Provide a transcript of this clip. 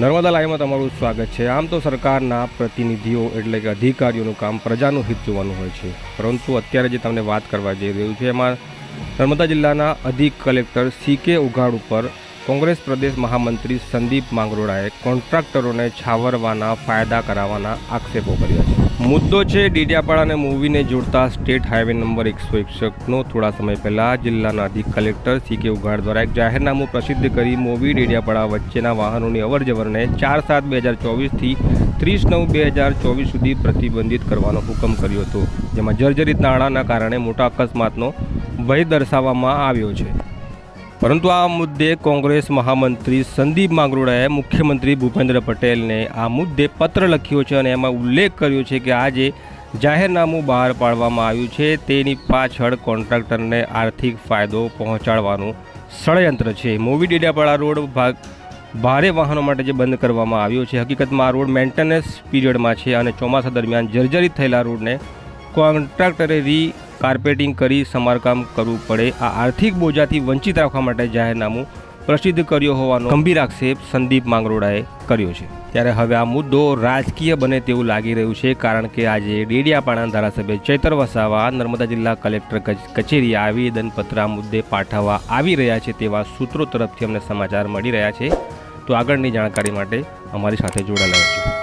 નર્મદા લાઈવમાં તમારું સ્વાગત છે. આમ તો સરકારના પ્રતિનિધિઓ એટલે કે અધિકારીઓનું કામ પ્રજાનું હિત જોવાનું હોય છે. પરંતુ અત્યારે જે તમને વાત કરવા જઈ રહ્યું છે, એમાં નર્મદા જિલ્લાના અધિક કલેક્ટર સી કે ઉઘાડ ઉપર કોંગ્રેસ પ્રદેશ મહામંત્રી સંદીપ માંગરોળાએ કોન્ટ્રાક્ટરોને છાવરવાના ફાયદા કરાવવાના આક્ષેપો કર્યા છે. મુદ્દો છે ડીડિયાપાડા અને મૂવીને જોડતા સ્ટેટ હાઈવે નંબર એકસો એકસઠનો. થોડા સમય પહેલાં જિલ્લાના અધિક કલેક્ટર સી કે ઉઘાડ દ્વારા એક જાહેરનામું પ્રસિદ્ધ કરી મૂવી ડેડિયાપાડા વચ્ચેના વાહનોની અવરજવરને ચાર સાત બે હજાર ચોવીસથી ત્રીસ નવ બે હજાર ચોવીસ સુધી પ્રતિબંધિત કરવાનો હુકમ કર્યો હતો, જેમાં જર્જરિત નાણાંના કારણે મોટા અકસ્માતનો ભય દર્શાવવામાં આવ્યો છે. પરંતુ આ મુદ્દે કોંગ્રેસ મહામંત્રી સંદીપ માંગરોળાએ મુખ્યમંત્રી ભૂપેન્દ્ર પટેલને આ મુદ્દે પત્ર લખ્યો છે અને એમાં ઉલ્લેખ કર્યો છે કે આજે જાહેરનામું બહાર પાડવામાં આવ્યું છે. તેની પાછળ કોન્ટ્રાક્ટરને આર્થિક ફાયદો પહોંચાડવાનું ષડયંત્ર છે. મોવી ડેડિયાપાડા રોડ ભાગ ભારે વાહનો માટે જે બંધ કરવામાં આવ્યો છે. હકીકતમાં આ રોડ મેન્ટેનન્સ પીરિયડમાં છે અને ચોમાસા દરમિયાન જર્જરિત થયેલા રોડને કોન્ટ્રાક્ટરે રી કાર્પેટિંગ કરી સમારકામ કરવું પડે. આ આર્થિક બોજાથી વંચિત રાખવા માટે જાહેરનામું પ્રસિદ્ધ કર્યો હોવાનો ગંભીર આક્ષેપ સંદીપ માંગરોળાએ કર્યો છે. ત્યારે હવે આ મુદ્દો રાજકીય બને તેવું લાગી રહ્યું છે, કારણ કે આજે ડેડિયાપાડા ધારાસભ્ય ચૈતર વસાવા, નર્મદા જિલ્લા કલેક્ટર કચ- કચેરીએ આવેદનપત્ર આ મુદ્દે પાઠવવા આવી રહ્યા છે તેવા સૂત્રો તરફથી અમને સમાચાર મળી રહ્યા છે. તો આગળની જાણકારી માટે અમારી સાથે જોડાયેલા રહેજો.